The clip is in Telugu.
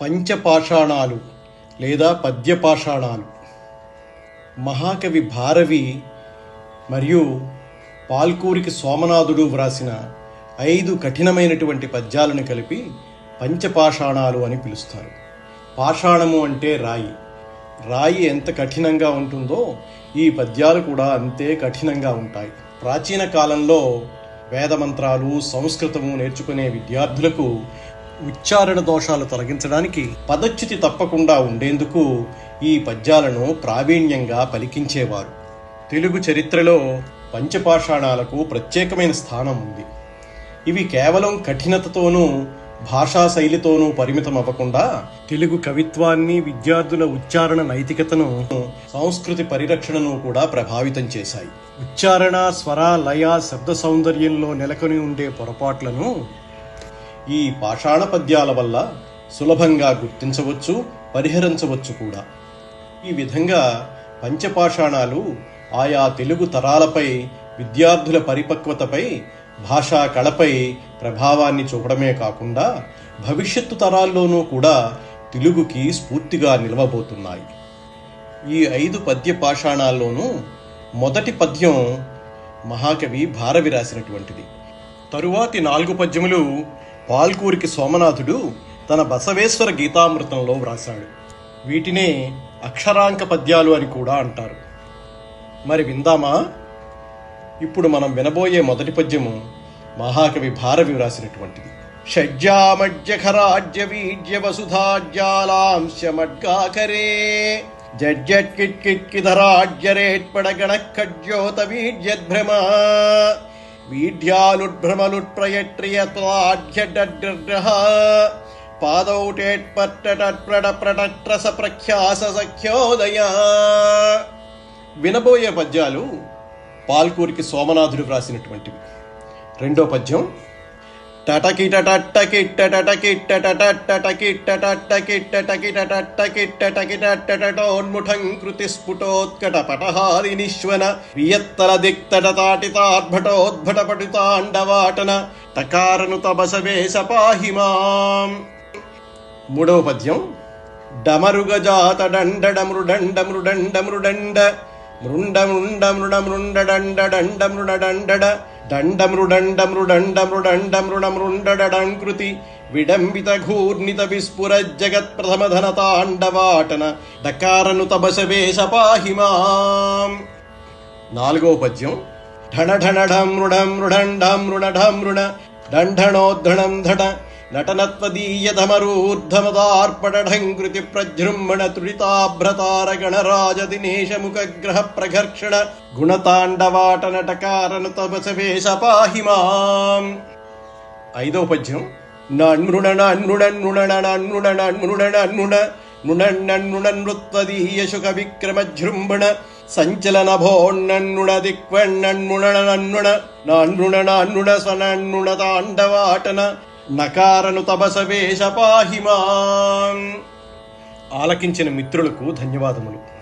పంచపాషాణాలు లేదా పద్యపాషాణాలు. మహాకవి భారవి మరియు పాల్కూరికి సోమనాథుడు వ్రాసిన ఐదు కఠినమైనటువంటి పద్యాలను కలిపి పంచపాషాణాలు అని పిలుస్తారు. పాషాణము అంటే రాయి. రాయి ఎంత కఠినంగా ఉంటుందో ఈ పద్యాలు కూడా అంతే కఠినంగా ఉంటాయి. ప్రాచీన కాలంలో వేదమంత్రాలు సంస్కృతము నేర్చుకునే విద్యార్థులకు ఉచ్చారణ దోషాలు తొలగించడానికి పదచ్యుతి తప్పకుండా ఉండేందుకు ఈ పద్యాలను ప్రావీణ్యంగా పలికించేవారు. తెలుగు చరిత్రలో పంచపాషాణాలకు ప్రత్యేకమైన స్థానం ఉంది. ఇవి కేవలం కఠినతతోనూ భాషా శైలితోనూ పరిమితం అవ్వకుండా తెలుగు కవిత్వాన్ని విద్యార్థుల ఉచ్చారణ నైతికతను సంస్కృతి పరిరక్షణను కూడా ప్రభావితం చేశాయి. ఉచ్చారణ స్వర లయ శబ్ద సౌందర్యంలో నెలకొని ఉండే పొరపాట్లను ఈ పాషాణ పద్యాల వల్ల సులభంగా గుర్తించవచ్చు పరిహరించవచ్చు కూడా. ఈ విధంగా పంచపాషాణాలు ఆయా తెలుగు తరాలపై విద్యార్థుల పరిపక్వతపై భాషా కళపై ప్రభావాన్ని చూపడమే కాకుండా భవిష్యత్తు తరాల్లోనూ కూడా తెలుగుకి స్ఫూర్తిగా నిలవబోతున్నాయి. ఈ ఐదు పద్య పాషాణాల్లోనూ మొదటి పద్యం మహాకవి భారవి రాసినటువంటిది తరువాతి నాలుగు పద్యములు పాల్కూరికి సోమనాథుడు తన బసవేశ్వర గీతామృతంలో వ్రాశాడు. వీటినే అక్షరాంక పద్యాలు అని కూడా అంటారు. మరి విందామా? ఇప్పుడు మనం వినబోయే మొదటి పద్యము మహాకవి భారవి వ్రాసినటువంటిది. షడ్జామజ్జఖరాజ్య వీడ్య వసుధాజ్యాలాంశమడ్గాకరే జడ్జట్ కిట్ కిట్ కిధరాజ్యరేట్పడ గణ ఖడ్యోత వీడ్యద్భ్రమ వీడ్యాలుడ్భ్రమలుట్ప్రయట్రియత్వాఢ్యడ్రహ పాదౌటేట్పట్టటట్ప్రడ ప్రటట్రస ప్రఖ్యాస సఖ్యోదయ వినబోయే పద్యాలు పాల్కూరికి సోమనాథుడు వ్రాసినటువంటివి. రెండో పద్యం టటకిటటట్టకిట్టటటకిట్టటటట్టకిట్టటకిట్టటకిట్టటకిట్టటటోన్ముఠం కృతి స్ఫుటోత్కట పటహారి తబసవేశ పాహి మాం మూడవ పద్యం డమరుగజాత డండ మృడండ మృడండ మృడండ మృండ మృండ మృడ మృండ డండ డండ మృడ డండడ దండ విడంబిత ఘూర్ణిత విస్ఫుర జగత్ ప్రథమ ధన తాండవాటన డకారను తబసవేశ పాహిమాం నాలుగో పద్యం. ఢణ ఢణ ఢం మృడం మృడండం మృణఢం మృణ డంఢణోద్ధణం ధడ ప్రజృంభణ తుడితాభ్రతార గణరాజ దినేశ ముఖగ్రహ ప్రఘర్షణ గుణతాండవాట నటకారను తపసవేశ పాహి మాం ఐదో పద్యం నన్మృణ నన్మృణ నృణ నన్మృణ నన్మృణ నన్మృణ నృణన్నృణ నృత్వదీయ విక్రమ జృంభణ సంచలన భోన్నన్నుణ దిక్వన్నన్ముణ నన్నుణ నాన్నుణ నాన్నుణ స్వనన్నుణ తాండవాటన నకారను తపసవేష పాహిమాం ఆలకించిన మిత్రులకు ధన్యవాదములు.